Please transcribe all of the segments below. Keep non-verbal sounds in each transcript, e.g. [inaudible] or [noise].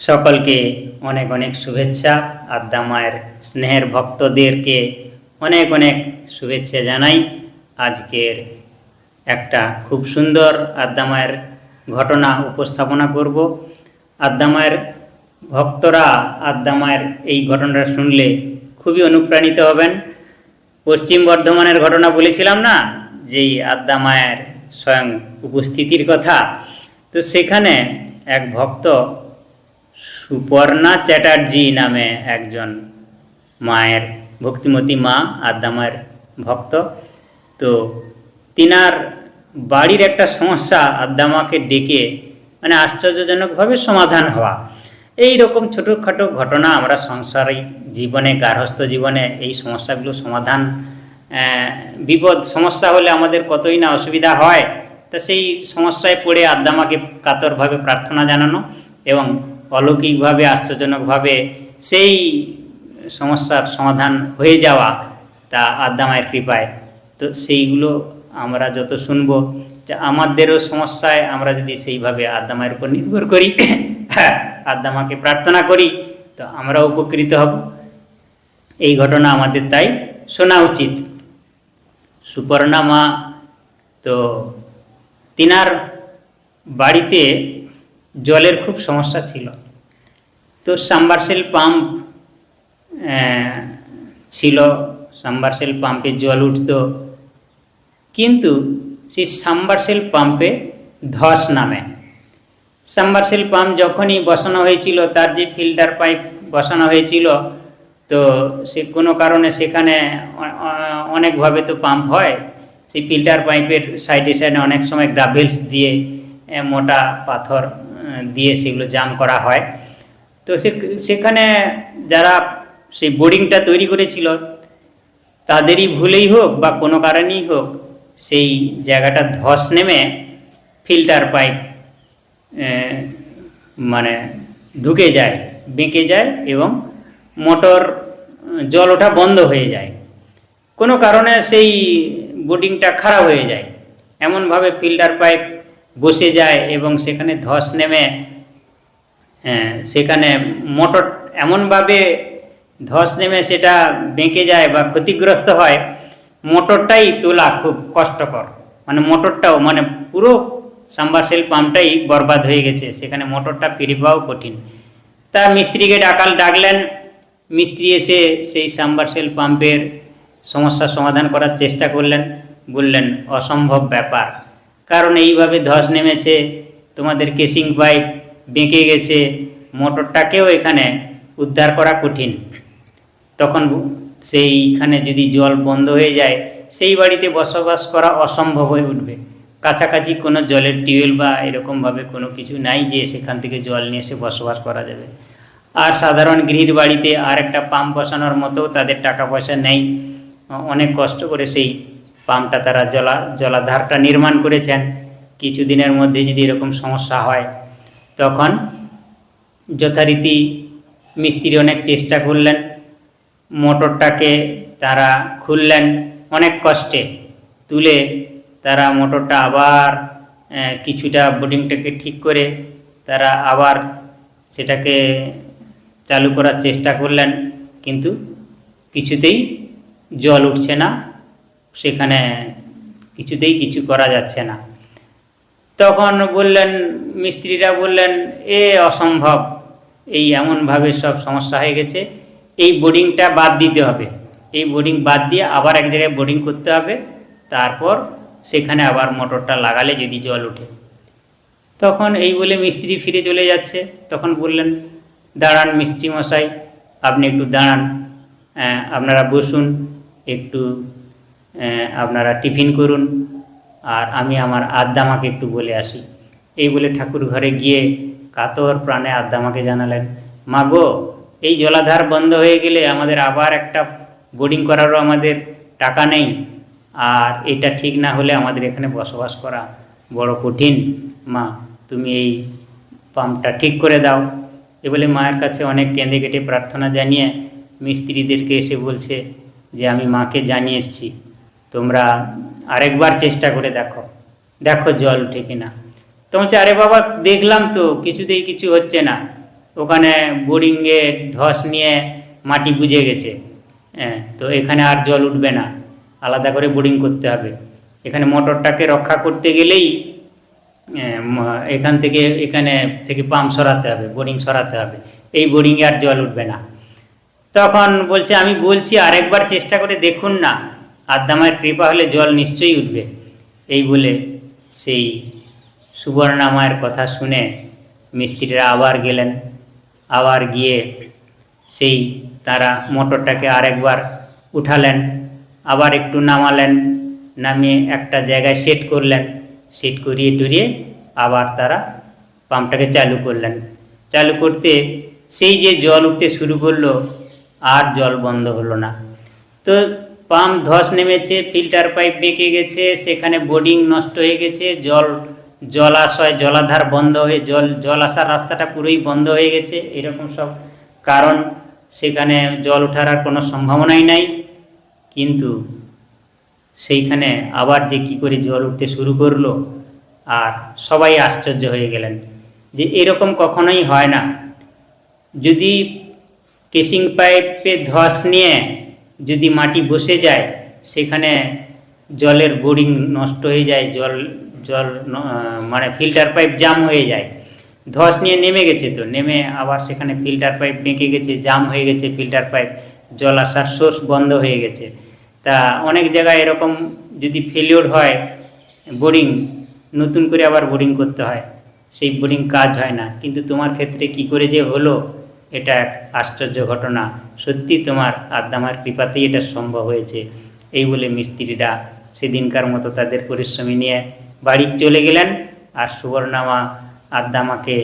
সকলকে অনেক অনেক শুভেচ্ছা আদ্যা মায়ের স্নেহের ভক্তদেরকে অনেক অনেক শুভেচ্ছা জানাই। আজকের একটা খুব সুন্দর আদ্যা মায়ের ঘটনা উপস্থাপনা করব। আদ্যা মায়ের ভক্তরা আদ্যা মায়ের এই ঘটনাটা শুনলে খুবই অনুপ্রাণিত হবেন। পশ্চিম বর্ধমানের ঘটনা বলেছিলাম না, যেই আদ্যা মায়ের স্বয়ং উপস্থিতির কথা। তো সেখানে এক ভক্ত সুপর্ণা চ্যাটার্জি নামে একজন মায়ের, ভক্তিমতী মা আদ্যা মায়ের ভক্ত। তো তিনার বাড়ির একটা সমস্যা আদ্যা মাকে ডেকে মানে আশ্চর্যজনকভাবে সমাধান হওয়া। এই রকম ছোটোখাটো ঘটনা আমরা সংসারিক জীবনে, গার্হস্থ জীবনে এই সমস্যাগুলো সমাধান বিপদ, সমস্যা হলে আমাদের কতই না অসুবিধা হয়, তা সেই সমস্যায় পড়ে আদ্দামাকে কাতরভাবে প্রার্থনা জানানো এবং অলৌকিকভাবে, আশ্চর্যজনকভাবে সেই সমস্যার সমাধান হয়ে যাওয়া তা আদ্দামায়ের কৃপায়। তো সেইগুলো আমরা যত শুনব, যে আমাদেরও সমস্যায় আমরা যদি সেইভাবে আদ্দামায়ের উপর নির্ভর করি [coughs] আদ্দামাকে প্রার্থনা করি, তো আমরা উপকৃত হব। এই ঘটনা আমাদের তাই শোনা উচিত। সুপর্ণা মা তো তিনার বাড়িতে জলের খুব সমস্যা ছিল। তো সাম্বারসেল পাম্প ছিল। সাম্বারসেল পাম্পে জল উঠতো। কিন্তু সেই সাম্বারসেল পাম্পে ধস নামে। সাম্বারসেল পাম্প যখনই বসানো হয়েছিল, তার যে ফিল্টার পাইপ বসানো হয়েছিল, তো সে কোনো কারণে সেখানে অনেকভাবে তো পাম্প হয়। সেই ফিল্টার পাইপের সাইডে সাইডে অনেক সময় গ্রাভেলস দিয়ে মোটা পাথর দিয়ে সেগুলো জাম করা হয়। তো সেখানে যারা সেই বোর্ডিংটা তৈরি করেছিল, তাদেরই ভুলেই হোক বা কোনো কারণেই হোক, সেই জায়গাটা ধস নেমে ফিল্টার পাইপ মানে ঢুকে যায়, বেঁকে যায় এবং মোটর জল ওঠা বন্ধ হয়ে যায়। কোনো কারণে সেই বোটিংটা খারাপ হয়ে যায়। এমনভাবে ফিল্টার পাইপ বসে যায় এবং সেখানে ধস নেমে আহ, সেখানে মোটর এমনভাবে ধস নেমে সেটা বেঁকে যায় বা ক্ষতিগ্রস্ত হয় মোটরটাই তোলা খুব কষ্টকর। মানে মোটরটাও মানে পুরো সাম্বারসেল পাম্পটাই বরবাদ হয়ে গেছে। সেখানে মোটরটা ফিরে পাওয়াও কঠিন। তা মিস্ত্রিকে ডাকাল ডাকলেন। মিস্ত্রি এসে সেই সাম্বারসেল পাম্পের সমস্যার সমাধান করার চেষ্টা করলেন। বললেন অসম্ভব ব্যাপার। কারণ এইভাবে ধস নেমেছে, তোমাদের কেসিং পাইপ বেঁকে গেছে, মোটরটাকেও এখানে উদ্ধার করা কঠিন। তখন সেইখানে যদি জল বন্ধ হয়ে যায়, সেই বাড়িতে বসবাস করা অসম্ভব হয়ে উঠবে। কাছাকাছি কোনো জলের টিউবওয়েল বা এরকমভাবে কোনো কিছু নাই যে সেখান থেকে জল নিয়ে এসে বসবাস করা যাবে। আর সাধারণ গৃহীর বাড়িতে আর একটা পাম্প বসানোর মতো তাদের টাকা পয়সা নেই। অনেক কষ্ট করে সেই পাম্পটা তারা জলা, জলাধারটা নির্মাণ করেছেন। কিছুদিনের মধ্যে যদি এরকম সমস্যা হয়, তখন যথারীতি মিস্ত্রি অনেক চেষ্টা করলেন। মোটরটাকে তারা খুললেন অনেক কষ্টে। তুলে তারা মোটরটা আবার কিছুটা বোর্ডিংটাকে ঠিক করে তারা আবার সেটাকে চালু করার চেষ্টা করলেন। কিন্তু কিছুতেই জল উঠছে না। সেখানে কিছুতেই কিছু করা যাচ্ছে না। তখন বললেন, মিস্ত্রিরা বললেন, এ অসম্ভব, এই এমনভাবে সব সমস্যা হয়ে গেছে। এই বোর্ডিংটা বাদ দিতে হবে। এই বোর্ডিং বাদ দিয়ে আবার এক জায়গায় বোর্ডিং করতে হবে। তারপর সেখানে আবার মোটরটা লাগালে যদি জল ওঠে। তখন এই বলে মিস্ত্রি ফিরে চলে যাচ্ছে। তখন বললেন, দাঁড়ান মিস্ত্রি মশাই, আপনি একটু দাঁড়ান আপনারা বসুন, একটু আপনারা টিফিন করুন। আর আমি আমার আদ্দামাকে একটু বলে আসি। এই বলে ঠাকুর ঘরে গিয়ে কাতর প্রাণে আদ্দামাকে জানালেন, মা গো, এই জলাধার বন্ধ হয়ে গেলে আমাদের আবার একটা বোর্ডিং করারও আমাদের টাকা নেই। আর এটা ঠিক না হলে আমাদের এখানে বসবাস করা বড় কঠিন। মা, তুমি এই পাম্পটা ঠিক করে দাও। এ বলে মায়ের কাছে অনেক কেঁদে কেটে প্রার্থনা জানিয়ে মিস্ত্রিদেরকে এসে বলছে যে, আমি মাকে জানিয়ে এসেছি। তোমরা আরেকবার চেষ্টা করে দেখো। দেখো জল উঠে কিনা। তো বলছে আরে বাবা দেখলাম তো কিছুতেই কিছু হচ্ছে না। ওখানে বোরিংয়ে ধস নিয়ে মাটি বুঝে গেছে। হ্যাঁ তো এখানে আর জল উঠবে না। আলাদা করে বোরিং করতে হবে। এখানে মোটরটাকে রক্ষা করতে গেলেই আহ, এখান থেকে এখানে থেকে পাম্প সরাতে হবে বোরিং সরাতে হবে। এই বোরিংয়ে আর জল উঠবে না। তখন বলছে আমি বলছি আরেকবার চেষ্টা করে দেখুন না। আদ্দামায়ের কৃপা হলে জল নিশ্চয়ই উঠবে। এই বলে সেই সুবর্ণা মায়ের কথা শুনে মিস্ত্রিরা আবার গেলেন। আবার গিয়ে সেই তারা মোটরটাকে আরেকবার উঠালেন, আবার একটু নামালেন, নামিয়ে একটা জায়গায় সেট করলেন। সেট করিয়ে টরিয়ে আবার তারা পাম্পটাকে চালু করলেন। চালু করতে সেই যে জল উঠতে শুরু করল, আর জল বন্ধ হলো না। তো পাম্প ধস নেমেছে, ফিল্টার পাইপ বেঁকে গেছে, সেখানে বোর্ডিং নষ্ট হয়ে গেছে, জল, জলাশয়, জলাধার বন্ধ হয়ে, জল জল আসার রাস্তাটা পুরোই বন্ধ হয়ে গেছে, এরকম সব কারণ সেখানে জল ওঠার কোনো সম্ভাবনাই নাই। কিন্তু সেইখানে আবার যে কি করে জল উঠতে শুরু করল, আর সবাই আশ্চর্য হয়ে গেলেন যে এরকম কখনোই হয় না। যদি কেসিং পাইপে ধস নিয়ে যদি মাটি বসে যায়, সেখানে জলের বোরিং নষ্ট হয়ে যায়, জল জল মানে ফিল্টার পাইপ জাম হয়ে যায়। ধস নিয়ে নেমে গেছে তো, নেমে আবার সেখানে ফিল্টার পাইপ বেঁকে গেছে, জাম হয়ে গেছে ফিল্টার পাইপ, জল আসার সোর্স বন্ধ হয়ে গেছে। তা অনেক জায়গায় এরকম যদি ফেলিওর হয়, বোরিং, নতুন করে আবার বোরিং করতে হয়, সেই বোরিং কাজ হয় না। কিন্তু তোমার ক্ষেত্রে কি করে যে হলো এটা এক আশ্চর্য ঘটনা। সত্যি তোমার আদ্দামার কৃপাতেই এটা সম্ভব হয়েছে। এই বলে মিস্ত্রিরা সেদিনকার মতো তাদের পরিশ্রমী নিয়ে বাড়ি চলে গেলেন আর সুবর্ণামা আদ্দামাকে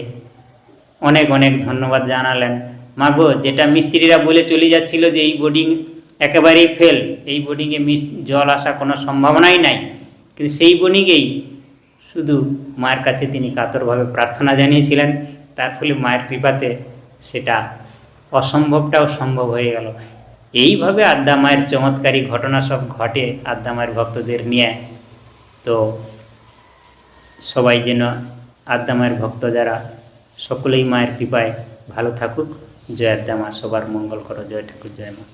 অনেক অনেক ধন্যবাদ জানালেন। মাগো, যেটা মিস্ত্রিরা বলে চলে যাচ্ছিল যে এই বোর্ডিং একেবারেই ফেল এই বোর্ডিংয়ে জল আসা কোনো সম্ভাবনাই নাই। কিন্তু সেই বোর্ডিংয়েই শুধু মায়ের কাছে তিনি কাতরভাবে প্রার্থনা জানিয়েছিলেন। তার ফলে মায়ের কৃপাতে সেটা অসম্ভবটাও সম্ভব হয়ে গেল। এইভাবে আদ্যা মায়ের চমৎকারী ঘটনা সব ঘটে আদ্যা মায়ের ভক্তদের নিয়ে। তো সবাই যেন আদ্যা মায়ের ভক্ত যারা, সকলেই মায়ের কৃপায় ভালো থাকুক। জয় আদ্যা মা, সবার মঙ্গল করো। জয় ঠাকুর, জয় মা।